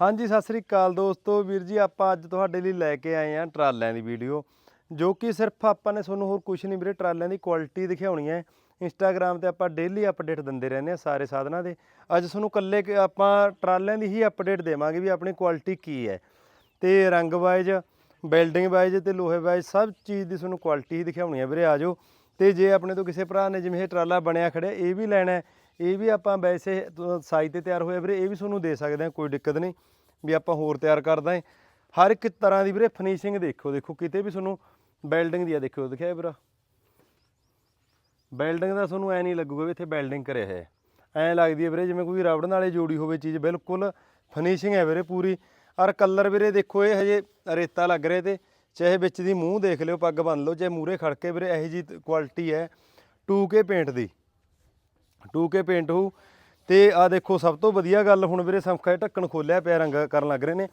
ਹਾਂਜੀ, ਸਤਿ ਸ੍ਰੀ ਅਕਾਲ ਦੋਸਤੋ। ਵੀਰ ਜੀ, ਆਪਾਂ ਅੱਜ ਤੁਹਾਡੇ ਲਈ ਲੈ ਕੇ ਆਏ ਹਾਂ ਟਰਾਲਿਆਂ ਦੀ ਵੀਡੀਓ, ਜੋ ਕਿ ਸਿਰਫ ਆਪਾਂ ਨੇ ਤੁਹਾਨੂੰ ਹੋਰ ਕੁਝ ਨਹੀਂ ਵੀਰੇ, ਟਰਾਲਿਆਂ ਦੀ ਕੁਆਲਿਟੀ ਦਿਖਾਉਣੀ ਹੈ। ਇੰਸਟਾਗ੍ਰam ਤੇ ਆਪਾਂ ਡੇਲੀ ਅਪਡੇਟ ਦਿੰਦੇ ਰਹਿੰਦੇ ਆ ਸਾਰੇ ਸਾਧਨਾਂ ਦੇ। ਅੱਜ ਤੁਹਾਨੂੰ ਕੱਲੇ ਆਪਾਂ ਟਰਾਲਿਆਂ ਦੀ ਹੀ ਅਪਡੇਟ ਦੇਵਾਂਗੇ ਵੀ ਆਪਣੀ ਕੁਆਲਿਟੀ ਕੀ ਹੈ। ਤੇ ਰੰਗ ਵਾਈਜ਼ ਬਿਲਡਿੰਗ ਵਾਈਜ਼ ਤੇ ਲੋਹੇ ਵਾਈਜ਼ ਸਭ ਚੀਜ਼ ਦੀ ਤੁਹਾਨੂੰ ਕੁਆਲਿਟੀ ਹੀ ਦਿਖਾਉਣੀ ਹੈ ਵੀਰੇ ਆਜੋ ਤੇ ਜੇ ਆਪਣੇ ਤੋਂ ਕਿਸੇ ਭਰਾ ਨੇ ਜਿਵੇਂ ਇਹ ਟਰਾਲਾ ਬਣਿਆ ਖੜਿਆ, ਇਹ ਵੀ ਲੈਣਾ ਹੈ। ਇਹ ਵੀ ਆਪਾਂ ਵੈਸੇ ਸਾਈਜ਼ ਤੇ ਤਿਆਰ ਹੋਇਆ ਵੀਰੇ, ਇਹ ਵੀ ਤੁਹਾਨੂੰ ਦੇ ਸਕਦੇ ਹਾਂ, ਕੋਈ ਦਿੱਕਤ ਨਹੀਂ ਵੀ ਆਪਾਂ ਹੋਰ ਤਿਆਰ ਕਰਦਾ ਹੈ ਹਰ ਇੱਕ ਤਰ੍ਹਾਂ ਦੀ ਵੀਰੇ ਫਿਨਿਸ਼ਿੰਗ ਦੇਖੋ ਦੇਖੋ, ਕਿਤੇ ਵੀ ਤੁਹਾਨੂੰ ਬਿਲਡਿੰਗ ਦੀ ਆ ਦੇਖੋ ਦਿਖਿਆ ਵੀਰਾ? ਬਿਲਡਿੰਗ ਦਾ ਤੁਹਾਨੂੰ ਐ ਨਹੀਂ ਲੱਗੂਗਾ ਵੀ ਇੱਥੇ ਬਿਲਡਿੰਗ ਕਰਿਆ ਹੈ ਐ ਲੱਗਦੀ ਹੈ ਵੀਰੇ, ਜਿਵੇਂ ਕੋਈ ਰਬੜ ਨਾਲੇ ਜੋੜੀ ਹੋਵੇ ਚੀਜ਼, ਬਿਲਕੁਲ ਫਿਨਿਸ਼ਿੰਗ ਹੈ ਵੀਰੇ ਪੂਰੀ। ਔਰ ਕਲਰ ਵੀਰੇ ਦੇਖੋ, ਇਹ ਹਜੇ ਰੇਤਾ ਲੱਗ ਰਿਹਾ ਤੇ, ਚਾਹੇ ਵਿੱਚ ਦੀ ਮੂੰਹ ਦੇਖ ਲਿਓ, ਪੱਗ ਬੰਨ ਲਓ ਚਾਹੇ ਮੂਰੇ ਖੜ ਕੇ ਵੀਰੇ ਇਹੋ ਜੀ ਕੁਆਲਿਟੀ ਹੈ 2K ਪੇਂਟ ਦੀ। 2K ਪੇਂਟ ਹੋਊ। ਤੇ ਆ ਦੇਖੋ, ਸਭ ਤੋਂ ਵਧੀਆ ਗੱਲ ਹੁਣ ਵੀਰੇ ਸੰਖਾ ਢੱਕਣ ਖੋਲਿਆ ਪਿਆ ਰੰਗ ਕਰਨ ਲੱਗ ਰਹੇ ਨੇ।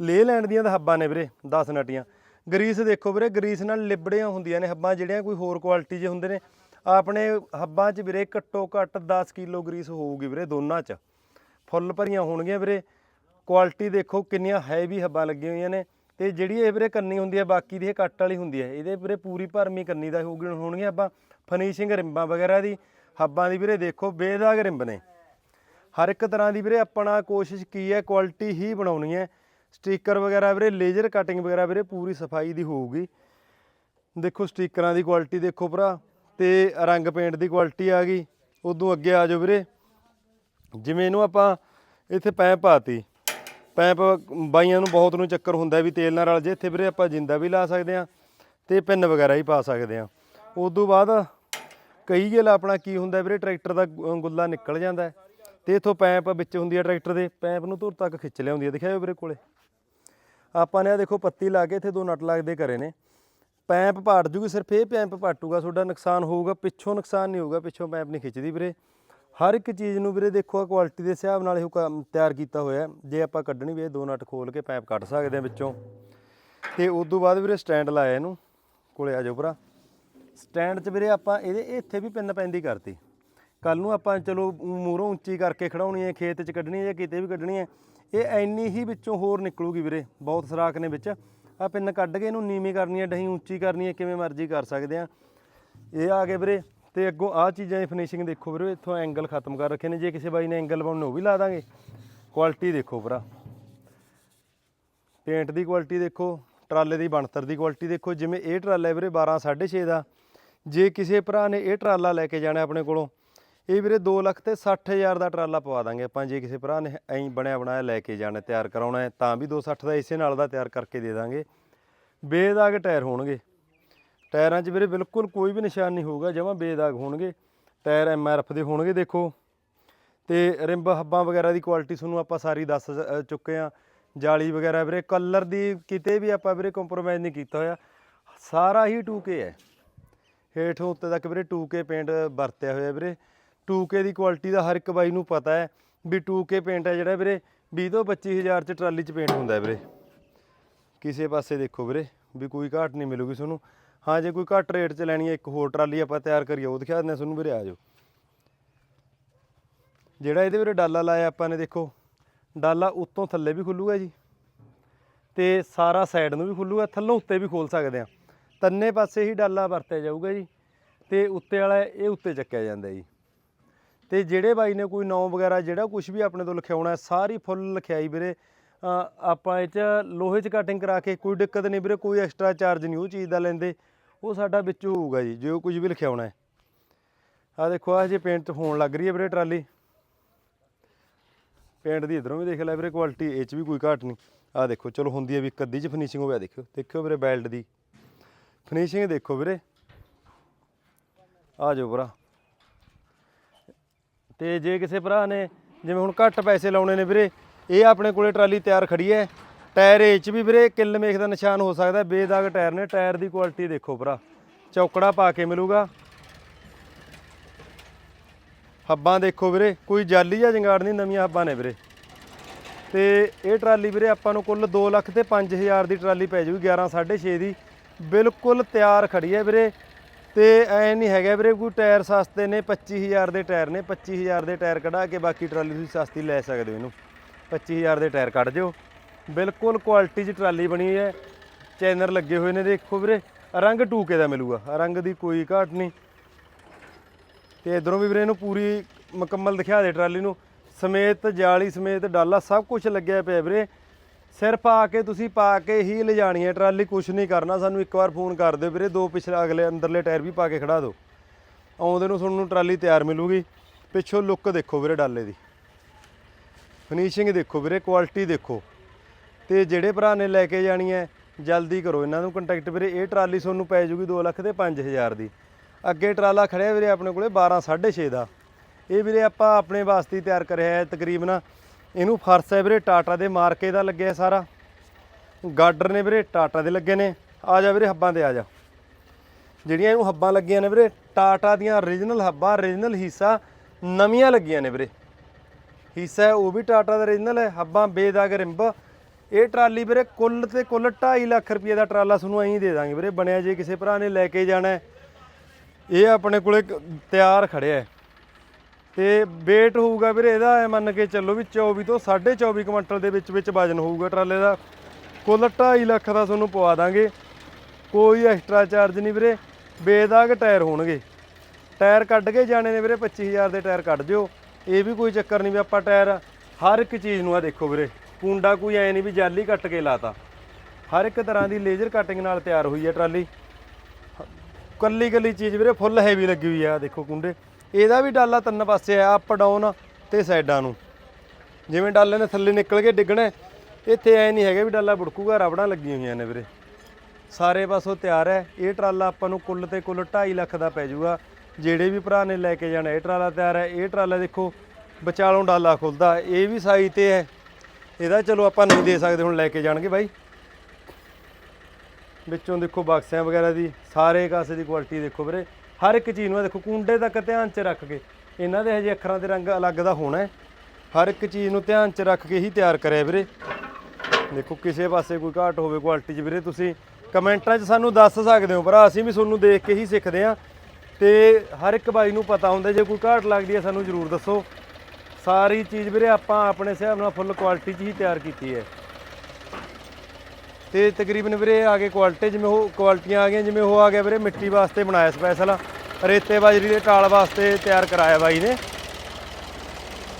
ਲੇ ਲੈਂਡ ਦੀਆਂ ਤਾਂ ਹੱਬਾਂ ਨੇ ਵੀਰੇ 10 ਨਟੀਆਂ। ਗਰੀਸ ਦੇਖੋ ਵੀਰੇ, ਗਰੀਸ ਨਾਲ ਲਿਬੜੀਆਂ ਹੁੰਦੀਆਂ ਨੇ ਹੱਬਾਂ, ਜਿਹੜੀਆਂ ਕੋਈ ਹੋਰ ਕੁਆਲਿਟੀ 'ਚ ਹੁੰਦੇ ਨੇ। ਆਪਣੇ ਹੱਬਾਂ 'ਚ ਵੀਰੇ ਘੱਟੋ ਘੱਟ 10 ਕਿਲੋ ਗਰੀਸ ਹੋਊਗੀ ਵੀਰੇ ਦੋਨਾਂ 'ਚ। ਫੁੱਲ ਭਰੀਆਂ ਹੋਣਗੀਆਂ ਵੀਰੇ। ਕੁਆਲਿਟੀ ਦੇਖੋ ਕਿੰਨੀਆਂ ਹੈਵੀ ਹੱਬਾਂ ਲੱਗੀਆਂ ਹੋਈਆਂ ਨੇ। ਤੇ ਜਿਹੜੀ ਇਹ ਵੀਰੇ ਕੰਨੀ ਹੁੰਦੀ ਹੈ, ਬਾਕੀ ਦੀ ਇਹ ਕੱਟ ਵਾਲੀ ਹੁੰਦੀ ਹੈ। ਇਹਦੇ ਵੀਰੇ ਪੂਰੀ ਭਰਮੀ ਕੰਨੀ ਦਾ ਹੋਊਗੀ, ਹੋਣਗੀਆਂ ਹੱਬਾਂ ਫਿਨਿਸ਼ਿੰਗ ਰਿੰਬਾਂ ਵਗੈਰਾ ਦੀ। ਹੱਬਾਂ ਦੀ ਵੀਰੇ ਦੇਖੋ ਬੇਦਾਗ ਰਿੰਬ ਨੇ। ਹਰ ਇੱਕ ਤਰ੍ਹਾਂ ਦੀ ਵੀਰੇ ਆਪਣਾ ਕੋਸ਼ਿਸ਼ ਕੀ ਹੈ, ਕੁਆਲਿਟੀ ਹੀ ਬਣਾਉਣੀ ਹੈ। ਸਟicker ਵਗੈਰਾ ਵੀਰੇ, ਲੇਜ਼ਰ ਕਟਿੰਗ ਵਗੈਰਾ ਵੀਰੇ ਪੂਰੀ ਸਫ਼ਾਈ ਦੀ ਹੋਊਗੀ। ਦੇਖੋ ਸਟickਰਾਂ ਦੀ ਕੁਆਲਿਟੀ ਦੇਖੋ ਭਰਾ, ਤੇ ਰੰਗ ਪੇਂਟ ਦੀ ਕੁਆਲਿਟੀ ਆ ਗਈ। ਉਦੋਂ ਅੱਗੇ ਆ ਜਾਓ ਵੀਰੇ। ਜਿਵੇਂ ਇਹਨੂੰ ਆਪਾਂ ਇੱਥੇ ਪੈਪ ਪਾਤੀ। ਪੈਪ ਬਾਈਆਂ ਨੂੰ ਬਹੁਤ ਨੂੰ ਚੱਕਰ ਹੁੰਦਾ ਵੀ ਤੇਲ ਨਾਲ ਰਲ ਜੇ, ਇੱਥੇ ਵੀਰੇ ਆਪਾਂ ਜਿੰਦਾ ਵੀ ਲਾ ਸਕਦੇ ਆ ਤੇ ਪਿੰਨ ਵਗੈਰਾ ਹੀ ਪਾ ਸਕਦੇ ਆ ਉਦੋਂ ਬਾਅਦ ਕਈ ਗੇਲ ਆਪਣਾ ਕੀ ਹੁੰਦਾ ਵੀਰੇ, ਟਰੈਕਟਰ ਦਾ ਗੁੱਲਾ ਨਿਕਲ ਜਾਂਦਾ ਹੈ ਤੇ ਇਥੋਂ ਪੈਪ ਵਿੱਚ ਹੁੰਦੀ ਹੈ ਟਰੈਕਟਰ ਦੇ, ਪੈਪ ਨੂੰ ਧੁਰ ਤੱਕ ਖਿੱਚ ਲਿਆਉਂਦੀ ਹੈ ਦਿਖਾਇਓ ਵੀਰੇ ਕੋਲੇ? ਆਪਾਂ ਨੇ ਆ ਦੇਖੋ ਪੱਤੀ ਲਾ ਕੇ ਇੱਥੇ ਦੋ ਨਟ ਲੱਗਦੇ ਕਰੇ ਨੇ। ਪੈਪ ਪਾੜ ਜੂਗੀ ਸਿਰਫ, ਇਹ ਪੈਪ ਪਾਟੂਗਾ, ਤੁਹਾਡਾ ਨੁਕਸਾਨ ਹੋਊਗਾ, ਪਿੱਛੋਂ ਨੁਕਸਾਨ ਨਹੀਂ ਹੋਊਗਾ, ਪਿੱਛੋਂ ਪੈਪ ਨਹੀਂ ਖਿੱਚਦੀ ਵੀਰੇ। ਹਰ ਇੱਕ ਚੀਜ਼ ਨੂੰ ਵੀਰੇ ਦੇਖੋ ਕੁਆਲਿਟੀ ਦੇ ਹਿਸਾਬ ਨਾਲ ਇਹ ਕੰਮ ਤਿਆਰ ਕੀਤਾ ਹੋਇਆ ਜੇ ਆਪਾਂ ਕੱਢਣੀ ਵੀ ਇਹ ਦੋ ਨਟ ਖੋਲ ਕੇ ਪੈਪ ਕੱਢ ਸਕਦੇ ਆ ਵਿੱਚੋਂ। ਤੇ ਉਸ ਤੋਂ ਬਾਅਦ ਵੀਰੇ ਸਟੈਂਡ ਲਾਇਆ ਇਹਨੂੰ। ਕੋਲੇ ਆ ਜਾਓ ਭਰਾ। ਸਟੈਂਡ 'ਚ ਵੀਰੇ ਆਪਾਂ ਇਹਦੇ ਇੱਥੇ ਵੀ ਪਿੰਨ ਪੈਂਦੀ ਕਰਤੀ। ਕੱਲ ਨੂੰ ਆਪਾਂ ਚਲੋ ਮੂਹਰੋਂ ਉੱਚੀ ਕਰਕੇ ਖੜਾਉਣੀ ਹੈ, ਖੇਤ 'ਚ ਕੱਢਣੀ ਹੈ ਜਾਂ ਕਿਤੇ ਵੀ ਕੱਢਣੀ ਹੈ, ਇਹ ਐਨੀ ਹੀ ਵਿੱਚੋਂ ਹੋਰ ਨਿਕਲੂਗੀ ਵੀਰੇ, ਬਹੁਤ ਸਰਾਖ ਨੇ ਵਿੱਚ। ਆ ਪਿੰਨ ਕੱਢ ਕੇ ਇਹਨੂੰ ਨੀਵੀਂ ਕਰਨੀ ਹੈ, ਡਹੀਂ ਉੱਚੀ ਕਰਨੀ ਹੈ, ਕਿਵੇਂ ਮਰਜ਼ੀ ਕਰ ਸਕਦੇ ਆ ਇਹ ਆ ਗਏ ਵੀਰੇ, ਤੇ ਅੱਗੋਂ ਆ ਚੀਜ਼ਾਂ ਦੀ ਫਿਨਿਸ਼ਿੰਗ ਦੇਖੋ ਵੀਰੇ, ਇੱਥੋਂ ਐਂਗਲ ਖਤਮ ਕਰ ਰੱਖੇ ਨੇ, ਜੇ ਕਿਸੇ ਬਾਈ ਨੇ ਐਂਗਲ ਪਾਉਣੇ ਉਹ ਵੀ ਲਾ ਦਾਂਗੇ। ਕੁਆਲਿਟੀ ਦੇਖੋ ਭਰਾ। ਪੇਂਟ ਦੀ ਕੁਆਲਿਟੀ ਦੇਖੋ, ਟਰਾਲੇ ਦੀ ਬਣਤਰ ਦੀ ਕੁਆਲਿਟੀ ਦੇਖੋ, ਜਿਵੇਂ ਇਹ ਟਰਾਲਾ ਹੈ ਵੀਰੇ 12 6.5 ਦਾ ਜੇ ਕਿਸੇ ਭਰਾ ਨੇ ਇਹ ਟਰਾਲਾ ਲੈ ਕੇ ਜਾਣਾ ਆਪਣੇ ਕੋਲੋਂ, ਇਹ ਵੀਰੇ 2 ਲੱਖ ਤੇ 60000 ਦਾ ਟਰਾਲਾ ਪਵਾ ਦਾਂਗੇ ਆਪਾਂ, ਜੇ ਕਿਸੇ ਭਰਾ ਨੇ ਐਂ ਬਣਿਆ ਬਣਾਇਆ ਲੈ ਕੇ ਜਾਣਾ, ਤਿਆਰ ਕਰਾਉਣਾ ਹੈ, ਤਾਂ ਵੀ 260 ਦਾ ਇਸੇ ਨਾਲ ਦਾ ਤਿਆਰ ਕਰਕੇ ਦੇ ਦਾਂਗੇ। ਬੇਦਾਗ ਟਾਇਰ ਹੋਣਗੇ। ਟਾਇਰਾਂ 'ਚ ਵੀਰੇ ਬਿਲਕੁਲ ਕੋਈ ਵੀ ਨਿਸ਼ਾਨ ਨਹੀਂ ਹੋਊਗਾ, ਜਮਾਂ ਬੇਦਾਗ ਹੋਣਗੇ। ਟਾਇਰ ਐਮਆਰਐਫ ਦੇ ਹੋਣਗੇ, ਦੇਖੋ। ਤੇ ਰਿੰਬ ਹੱਬਾਂ ਵਗੈਰਾ ਦੀ ਕੁਆਲਿਟੀ ਤੁਹਾਨੂੰ ਆਪਾਂ ਸਾਰੀ ਦੱਸ ਚੁੱਕੇ ਆ ਜਾਲੀ ਵਗੈਰਾ ਵੀਰੇ, ਕਲਰ ਦੀ ਕਿਤੇ ਵੀ ਆਪਾਂ ਵੀਰੇ ਕੰਪਰੋਮਾਈਜ਼ ਨਹੀਂ ਕੀਤਾ ਹੋਇਆ। ਸਾਰਾ ਹੀ 2K ਹੈ। ਹੇਠੋਂ ਉੱਤੇ ਤੱਕ ਵੀਰੇ 2K ਪੇਂਟ ਵਰਤਿਆ ਹੋਇਆ ਵੀਰੇ। 2K ਦੀ ਕੁਆਲਿਟੀ ਦਾ ਹਰ ਇੱਕ ਬਾਈ ਨੂੰ ਪਤਾ ਹੈ ਵੀ 2K ਪੇਂਟ ਹੈ ਜਿਹੜਾ ਵੀਰੇ 20 ਤੋਂ 25000 ਚ ਟਰਾਲੀ ਚ ਪੇਂਟ ਹੁੰਦਾ ਹੈ ਵੀਰੇ। ਕਿਸੇ ਪਾਸੇ ਦੇਖੋ ਵੀਰੇ, ਵੀ ਕੋਈ ਘਾਟ ਨਹੀਂ ਮਿਲੂਗੀ ਤੁਹਾਨੂੰ। ਹਾਂ, ਜੇ ਕੋਈ ਘੱਟ ਰੇਟ 'ਚ ਲੈਣੀ ਹੈ, ਇੱਕ ਹੋਰ ਟਰਾਲੀ ਆਪਾਂ ਤਿਆਰ ਕਰੀਏ, ਉਹ ਦਿਖਾ ਦਿੰਦੇ ਤੁਹਾਨੂੰ ਵੀਰੇ, ਆ ਜਾਓ। ਜਿਹੜਾ ਇਹਦੇ ਵੀਰੇ ਡਾਲਾ ਲਾਇਆ ਆਪਾਂ ਨੇ, ਦੇਖੋ। ਡਾਲਾ ਉੱਤੋਂ ਥੱਲੇ ਵੀ ਖੁੱਲੂਗਾ ਜੀ। ਤੇ ਸਾਰਾ ਸਾਈਡ ਨੂੰ ਵੀ ਖੁੱਲੂਗਾ, ਥੱਲੋਂ ਉੱਤੇ ਵੀ ਖੋਲ ਸਕਦੇ ਆ ਤੰਨੇ ਪਾਸੇ ਹੀ ਡਾਲਾ ਵਰਤਿਆ ਜਾਊਗਾ ਜੀ ਤੇ ਉੱਤੇ ਵਾਲਾ ਇਹ ਉੱਤੇ ਚੱਕਿਆ ਜਾਂਦਾ ਜੀ। ਤੇ ਜਿਹੜੇ ਬਾਈ ਨੇ ਕੋਈ ਨੌ ਵਗੈਰਾ ਜਿਹੜਾ ਕੁਝ ਵੀ ਆਪਣੇ ਤੋਂ ਲਿਖਾਉਣਾ ਸਾਰੀ ਫੁੱਲ ਲਿਖਾਈ ਵੀਰੇ। ਆਪਾਂ ਇਹ ਚ ਲੋਹੇ ਚ ਕਟਿੰਗ ਕਰਾ ਕੇ ਕੋਈ ਦਿੱਕਤ ਨਹੀਂ ਵੀਰੇ, ਕੋਈ ਐਕਸਟਰਾ ਚਾਰਜ ਨਹੀਂ ਉਹ ਚੀਜ਼ ਦਾ ਲੈਂਦੇ। ਉਹ ਸਾਡਾ ਵਿੱਚ ਹੋਊਗਾ ਜੀ, ਜੋ ਕੁਝ ਵੀ ਲਿਖਾਉਣਾ ਹੈ। ਆ ਦੇਖੋ ਆ ਜੇ ਪੇਂਟ ਹੋਣ ਲੱਗ ਰਹੀ ਹੈ ਵੀਰੇ ਟਰਾਲੀ। ਪੇਂਟ ਦੀ ਇਧਰੋਂ ਵੀ ਦੇਖ ਲੈ ਵੀਰੇ ਕੁਆਲਿਟੀ ਇਹ ਚ ਵੀ ਕੋਈ ਘਾਟ ਨਹੀਂ। ਆ ਦੇਖੋ, ਚਲੋ ਹੁੰਦੀ ਹੈ ਵੀ ਇੱਕ ਅੱਧੀ ਚ ਫਿਨਿਸ਼ਿੰਗ ਹੋਵੇ ਦੇਖਿਓ। ਦੇਖਿਓ ਵੀਰੇ ਬੈਲਟ ਦੀ। ਫਿਨਿਸ਼ਿੰਗ ਦੇਖੋ ਵੀਰੇ। ਆ ਜਾਓ ਭਰਾ। ਤੇ ਜੇ ਕਿਸੇ ਭਰਾ ਨੇ ਜਿਵੇਂ ਹੁਣ ਘੱਟ ਪੈਸੇ ਲਾਉਣੇ ਨੇ ਵੀਰੇ, ਇਹ ਆਪਣੇ ਕੋਲੇ ਟਰਾਲੀ ਤਿਆਰ ਖੜੀ ਹੈ। ਟਾਇਰ ਇਹ 'ਚ ਵੀ ਵੀਰੇ ਕਿੱਲ ਮੇਖ ਦਾ ਨਿਸ਼ਾਨ ਹੋ ਸਕਦਾ, ਬੇਦਾਗ ਟਾਇਰ ਨੇ। ਟਾਇਰ ਦੀ ਕੁਆਲਿਟੀ ਦੇਖੋ ਭਰਾ। ਚੌਕੜਾ ਪਾ ਕੇ ਮਿਲੂਗਾ। ਹੱਬਾਂ ਦੇਖੋ ਵੀਰੇ, ਕੋਈ ਜਾਲੀ ਜਾਂ ਜੰਗਾੜ ਨਹੀਂ, ਨਵੀਆਂ ਹੱਬਾਂ ਨੇ ਵੀਰੇ। ਤੇ ਇਹ ਟਰਾਲੀ ਵੀਰੇ ਆਪਾਂ ਨੂੰ ਕੁੱਲ 2 ਲੱਖ ਤੇ 5000 ਦੀ ਟਰਾਲੀ ਪੈ ਜੂਗੀ 11 6.5 ਦੀ। ਬਿਲਕੁਲ ਤਿਆਰ ਖੜੀ ਹੈ ਵੀਰੇ। ਤੇ ਐ ਨਹੀਂ ਹੈਗਾ ਵੀਰੇ ਕੋਈ ਟਾਇਰ ਸਸਤੇ ਨੇ 25000 ਦੇ ਟਾਇਰ ਨੇ 25000 ਦੇ ਟਾਇਰ ਕਢਾ ਕੇ ਬਾਕੀ ਟਰਾਲੀ ਤੁਸੀਂ ਸਸਤੀ ਲੈ ਸਕਦੇ ਹੋ ਇਹਨੂੰ। 25000 ਦੇ ਟਾਇਰ ਕੱਢ ਦਿਓ। ਬਿਲਕੁਲ ਕੁਆਲਿਟੀ 'ਚ ਟਰਾਲੀ ਬਣੀ ਹੈ। ਚੈਨਰ ਲੱਗੇ ਹੋਏ ਨੇ ਦੇਖੋ ਵੀਰੇ। ਰੰਗ ਟੂਕੇ ਦਾ ਮਿਲੂਗਾ। ਰੰਗ ਦੀ ਕੋਈ ਘਾਟ ਨਹੀਂ। ਤੇ ਇਧਰੋਂ ਵੀ ਵੀਰੇ ਇਹਨੂੰ ਪੂਰੀ ਮੁਕੰਮਲ ਦਿਖਾ ਦੇ ਟਰਾਲੀ ਨੂੰ। ਸਮੇਤ ਜਾਲੀ ਸਮੇਤ ਡਾਲਾ ਸਭ ਕੁਝ ਲੱਗਿਆ ਪਿਆ ਵੀਰੇ। ਸਿਰਫ ਆ ਕੇ ਤੁਸੀਂ ਪਾ ਕੇ ਹੀ ਲਿਜਾਣੀ ਹੈ ਟਰਾਲੀ ਕੁਝ ਨਹੀਂ ਕਰਨਾ। ਸਾਨੂੰ ਇੱਕ ਵਾਰ ਫੋਨ ਕਰ ਦਿਓ ਵੀਰੇ, ਦੋ ਪਿਛਲੇ ਅਗਲੇ ਅੰਦਰਲੇ ਟਾਇਰ ਵੀ ਪਾ ਕੇ ਖੜਾ ਦਿਓ। ਆਉਂਦੇ ਨੂੰ ਤੁਹਾਨੂੰ ਟਰਾਲੀ ਤਿਆਰ ਮਿਲੂਗੀ। ਪਿੱਛੋਂ ਲੁੱਕ ਦੇਖੋ ਵੀਰੇ ਡਾਲੇ ਦੀ। ਫਿਨਿਸ਼ਿੰਗ ਦੇਖੋ ਵੀਰੇ, ਕੁਆਲਿਟੀ ਦੇਖੋ। ਤੇ ਜਿਹੜੇ ਭਰਾ ਨੇ ਲੈ ਕੇ ਜਾਣੀ ਹੈ, ਜਲਦੀ ਕਰੋ। ਇਹਨਾਂ ਨੂੰ ਕੰਟੈਕਟ ਵੀਰੇ, ਇਹ ਟਰਾਲੀ ਤੁਹਾਨੂੰ ਪੈ ਜੂਗੀ 2 ਲੱਖ ਤੇ 5000 ਦੀ। ਅੱਗੇ ਟਰਾਲਾ ਖੜਿਆ ਵੀਰੇ ਆਪਣੇ ਕੋਲੇ 12 6.5 ਦਾ। ਇਹ ਵੀਰੇ ਆਪਾਂ ਆਪਣੇ ਵਾਸਤੇ ਤਿਆਰ ਕਰਿਆ ਹੈ ਤਕਰੀਬਨ ਇਹਨੂੰ ਫਰਸ਼ ਹੈ ਵੀਰੇ, ਟਾਟਾ ਦੇ ਮਾਰਕੇ ਦਾ ਲੱਗਿਆ ਸਾਰਾ। ਗਾਰਡਰ ਨੇ ਵੀਰੇ, ਟਾਟਾ ਦੇ ਲੱਗੇ ਨੇ। ਆ ਜਾ ਵੀਰੇ, ਹੱਬਾਂ ਤੇ ਆ ਜਾ। ਜਿਹੜੀਆਂ ਇਹਨੂੰ ਹੱਬਾਂ ਲੱਗੀਆਂ ਨੇ ਵੀਰੇ, ਟਾਟਾ ਦੀਆਂ origignal ਹੱਬਾਂ origignal ਹਿੱਸਾ ਨਵੀਆਂ ਲੱਗੀਆਂ ਨੇ ਵੀਰੇ। ਹਿੱਸਾ ਹੈ, ਉਹ ਵੀ ਟਾਟਾ ਦਾ origignal ਹੈ, ਹੱਬਾਂ ਬੇਦਾਗ ਰਿੰਬ। ਇਹ ਟਰਾਲੀ ਵੀਰੇ, ਕੁੱਲ ਤੇ ਕੁੱਲ 2.5 ਲੱਖ ਰੁਪਏ ਦਾ ਟਰਾਲਾ ਤੁਹਾਨੂੰ ਐਂ ਦੇ ਦਾਂਗੇ ਵੀਰੇ। ਬਣਿਆ ਜੇ ਕਿਸੇ ਭਰਾ ਨੇ ਲੈ ਕੇ ਜਾਣਾ ਇਹ ਆਪਣੇ ਕੋਲੇ ਤਿਆਰ ਖੜਿਆ ਹੈ। ਤੇ weight ਹੋਊਗਾ ਵੀਰੇ, ਇਹਦਾ ਐ ਮੰਨ ਕੇ ਚੱਲੋ ਵੀ 24 ਤੋਂ 24.5 ਕੁਇੰਟਲ ਦੇ ਵਿੱਚ ਵਿੱਚ ਵਜਨ ਹੋਊਗਾ ਟਰਾਲੇ ਦਾ। ਕੁੱਲ 2.5 ਲੱਖ ਦਾ ਤੁਹਾਨੂੰ ਪਵਾ ਦਾਂਗੇ। ਕੋਈ ਐਕਸਟਰਾ ਚਾਰਜ ਨਹੀਂ ਵੀਰੇ, ਬੇਦਾਗ ਟਾਇਰ ਹੋਣਗੇ। ਟਾਇਰ ਕੱਢ ਕੇ ਜਾਣੇ ਨੇ ਵੀਰੇ 25000 ਦੇ ਟਾਇਰ ਕੱਢ ਦਿਓ। ਇਹ ਵੀ ਕੋਈ ਚੱਕਰ ਨਹੀਂ ਵੀ ਆਪਾਂ ਟਾਇਰ, ਹਰ ਇੱਕ ਚੀਜ਼ ਨੂੰ ਆ ਦੇਖੋ ਵੀਰੇ ਕੁੰਡਾ ਕੋਈ ਐ ਨਹੀਂ ਵੀ ਜਾਲੀ ਕੱਟ ਕੇ ਲਾਤਾ। ਹਰ ਇੱਕ ਤਰ੍ਹਾਂ ਦੀ ਲੇਜ਼ਰ ਕਟਿੰਗ ਨਾਲ ਤਿਆਰ ਹੋਈ ਹੈ ਟਰਾਲੀ। ਕੱਲੀ ਕੱਲੀ ਚੀਜ਼ ਵੀਰੇ, ਫੁੱਲ ਹੈਵੀ ਲੱਗੀ ਹੋਈ ਆ, ਦੇਖੋ ਕੁੰਡੇ। ਇਹਦਾ ਵੀ ਡਾਲਾ ਤਿੰਨ ਪਾਸੇ ਆ ਅਪ ਡਾਊਨ ਤੇ ਸਾਈਡਾਂ ਨੂੰ। ਜਿਵੇਂ ਡਾਲੇ ਨੇ ਥੱਲੇ ਨਿਕਲ ਕੇ ਡਿੱਗਣਾ ਹੈ, ਇੱਥੇ ਐ ਨਹੀਂ ਹੈਗਾ ਵੀ ਡਾਲਾ ਬੁੜਕੂਗਾ ਰਬੜਾਂ ਲੱਗੀਆਂ ਹੋਈਆਂ ਨੇ ਵੀਰੇ। ਸਾਰੇ ਪਾਸੋਂ ਤਿਆਰ ਹੈ ਇਹ ਟਰਾਲਾ ਆਪਾਂ ਨੂੰ ਕੁੱਲ ਤੇ ਕੁੱਲ 2.5 ਲੱਖ ਦਾ ਪੈ ਜਾਊਗਾ। ਜਿਹੜੇ ਵੀ ਭਰਾ ਨੇ ਲੈ ਕੇ ਜਾਣਾ ਇਹ ਟਰਾਲਾ ਤਿਆਰ ਹੈ ਇਹ ਟਰਾਲਾ ਦੇਖੋ ਵਿਚਾਲੋਂ ਡਾਲਾ ਖੁੱਲਦਾ ਇਹ ਵੀ ਸਾਈ ਤੇ ਹੈ ਇਹਦਾ ਚਲੋ ਆਪਾਂ ਨਹੀਂ ਦੇ ਸਕਦੇ ਹੁਣ ਲੈ ਕੇ ਜਾਣਗੇ ਬਾਈ। ਵਿੱਚੋਂ ਦੇਖੋ ਬਾਕਸਿਆਂ ਵਗੈਰਾ ਦੀ ਸਾਰੇ ਕਾਸੇ ਦੀ ਕੁਆਲਿਟੀ ਦੇਖੋ ਵੀਰੇ। ਹਰ ਇੱਕ ਚੀਜ਼ ਨੂੰ ਆਹ ਦੇਖੋ, ਕੁੰਡੇ ਤੱਕ ਧਿਆਨ 'ਚ ਰੱਖ ਕੇ। ਇਹਨਾਂ ਦੇ ਹਜੇ ਅੱਖਰਾਂ ਦੇ ਰੰਗ ਅਲੱਗ ਦਾ ਹੋਣਾ ਹੈ। ਹਰ ਇੱਕ ਚੀਜ਼ ਨੂੰ ਧਿਆਨ 'ਚ ਰੱਖ ਕੇ ਹੀ ਤਿਆਰ ਕਰਿਆ ਵੀਰੇ। ਦੇਖੋ, ਕਿਸੇ ਪਾਸੇ ਕੋਈ ਘਾਟ ਹੋਵੇ ਕੁਆਲਿਟੀ 'ਚ ਵੀਰੇ, ਤੁਸੀਂ ਕਮੈਂਟਾਂ 'ਚ ਸਾਨੂੰ ਦੱਸ ਸਕਦੇ ਹੋ। ਭਰਾ, ਅਸੀਂ ਵੀ ਤੁਹਾਨੂੰ ਦੇਖ ਕੇ ਹੀ ਸਿੱਖਦੇ ਆ ਤੇ ਹਰ ਇੱਕ ਬਾਈ ਨੂੰ ਪਤਾ ਹੁੰਦਾ, ਜੇ ਕੋਈ ਘਾਟ ਲੱਗਦੀ ਹੈ, ਸਾਨੂੰ ਜ਼ਰੂਰ ਦੱਸੋ। ਸਾਰੀ ਚੀਜ਼ ਵੀਰੇ, ਆਪਾਂ ਆਪਣੇ ਹਿਸਾਬ ਨਾਲ ਫੁੱਲ ਕੁਆਲਿਟੀ 'ਚ ਹੀ ਤਿਆਰ ਕੀਤੀ ਹੈ। ਤੇ ਤਕਰੀਬਨ ਵੀਰੇ ਆ ਗਏ ਕੁਆਲਿਟੀ, ਜਿਵੇਂ ਉਹ ਕੁਆਲਟੀਆਂ ਆ ਗਈਆਂ, ਜਿਵੇਂ ਉਹ ਆ ਗਿਆ ਵੀਰੇ ਮਿੱਟੀ ਵਾਸਤੇ ਬਣਾਇਆ ਸਪੈਸ਼ਲ ਰੇਤੇ ਬਾਜਰੀ ਦੇ ਟਾਲ ਵਾਸਤੇ ਤਿਆਰ ਕਰਾਇਆ ਬਾਈ ਨੇ।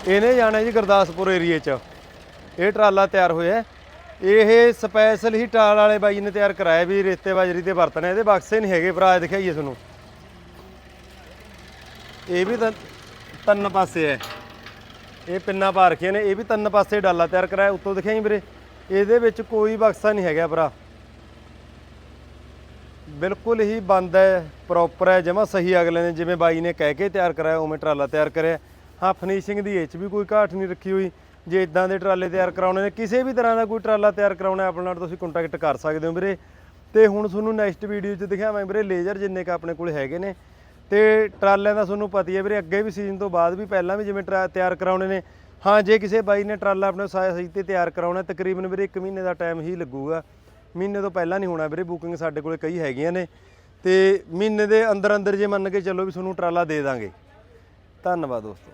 ਇਹਨੇ ਜਾਣਾ ਜੀ ਗੁਰਦਾਸਪੁਰ ਏਰੀਏ 'ਚ। ਇਹ ਟਰਾਲਾ ਤਿਆਰ ਹੋਇਆ। ਇਹ ਸਪੈਸ਼ਲ ਹੀ ਟਾਲ ਵਾਲੇ ਬਾਈ ਨੇ ਤਿਆਰ ਕਰਾਇਆ ਵੀ ਰੇਤੇ ਬਾਜਰੀ ਤੇ ਵਰਤਣੇ ਇਹਦੇ ਬਕਸੇ ਨਹੀਂ ਹੈਗੇ ਭਰਾ ਇਹ ਦਿਖਾਈਏ ਤੁਹਾਨੂੰ। ਇਹ ਵੀ ਤਾਂ ਤਿੰਨ ਪਾਸੇ ਹੈ ਇਹ ਪਿੰਨਾ ਪਾ ਰੱਖੀਆਂ ਨੇ, ਇਹ ਵੀ ਤਿੰਨ ਪਾਸੇ ਡਾਲਾ ਤਿਆਰ ਕਰਾਇਆ, ਉੱਤੋਂ ਦਿਖਾਈ ਵੀਰੇ। ਇਹਦੇ ਵਿੱਚ ਕੋਈ ਬਕਸਾ ਨਹੀਂ ਹੈਗਾ ਭਰਾ। ਬਿਲਕੁਲ ਹੀ ਬੰਦ ਹੈ ਪ੍ਰੋਪਰ ਹੈ, ਜਮਾ ਸਹੀ ਅਗਲੇ ਨੇ, ਜਿਵੇਂ ਬਾਈ ਨੇ ਕਹਿ ਕੇ ਤਿਆਰ ਕਰਾਇਆ, ਉਵੇਂ ਟਰਾਲਾ ਤਿਆਰ ਕਰਿਆ। ਹਾਂ ਫਿਨਿਸ਼ਿੰਗ ਦੀ ਇਹ 'ਚ ਵੀ ਕੋਈ ਘਾਟ ਨਹੀਂ ਰੱਖੀ ਹੋਈ। ਜੇ ਇਦਾਂ ਦੇ ਟਰਾਲੇ ਤਿਆਰ ਕਰਾਉਣੇ ਨੇ, ਕਿਸੇ ਵੀ ਤਰ੍ਹਾਂ ਦਾ ਕੋਈ ਟਰਾਲਾ ਤਿਆਰ ਕਰਾਉਣਾ ਆਪਣੇ ਨਾਲ ਤੁਸੀਂ ਕੰਟੈਕਟ ਕਰ ਸਕਦੇ ਹੋ ਵੀਰੇ। ਤੇ ਹੁਣ ਤੁਹਾਨੂੰ ਨੈਕਸਟ ਵੀਡੀਓ 'ਚ ਦਿਖਾਵਾਂਗੇ ਵੀਰੇ ਲੇਜ਼ਰ ਜਿੰਨੇ ਕ ਆਪਣੇ ਕੋਲ ਹੈਗੇ ਨੇ। ਤੇ ਟਰਾਲਿਆਂ ਦਾ ਤੁਹਾਨੂੰ ਪਤਾ ਹੀ ਹੈ ਵੀਰੇ, ਅੱਗੇ ਵੀ ਸੀਜ਼ਨ ਤੋਂ ਬਾਅਦ ਵੀ ਪਹਿਲਾਂ ਵੀ ਜਿਵੇਂ ਟਰਾ- ਤਿਆਰ ਕਰਾਉਣੇ ਨੇ ਹਾਂ, ਜੇ ਕਿਸੇ ਬਾਈ ਨੇ ਟਰਾਲਾ ਆਪਣੇ ਸਾਈਜ਼ ਤੇ ਤਿਆਰ ਕਰਾਉਣਾ, ਤਕਰੀਬਨ ਵੀਰੇ 1 ਮਹੀਨੇ ਦਾ ਟਾਈਮ ਹੀ ਲੱਗੂਗਾ। ਮਹੀਨੇ ਤੋਂ ਪਹਿਲਾਂ ਨਹੀਂ ਹੋਣਾ ਵੀਰੇ ਬੁਕਿੰਗ ਸਾਡੇ ਕੋਲੇ ਕਈ ਹੈਗੀਆਂ ਨੇ। ਤੇ ਮਹੀਨੇ ਦੇ ਅੰਦਰ ਅੰਦਰ ਜੇ ਮੰਨ ਕੇ ਚੱਲੋ ਵੀ ਤੁਹਾਨੂੰ ਟਰਾਲਾ ਦੇ ਦਾਂਗੇ। ਧੰਨਵਾਦ ਦੋਸਤੋ।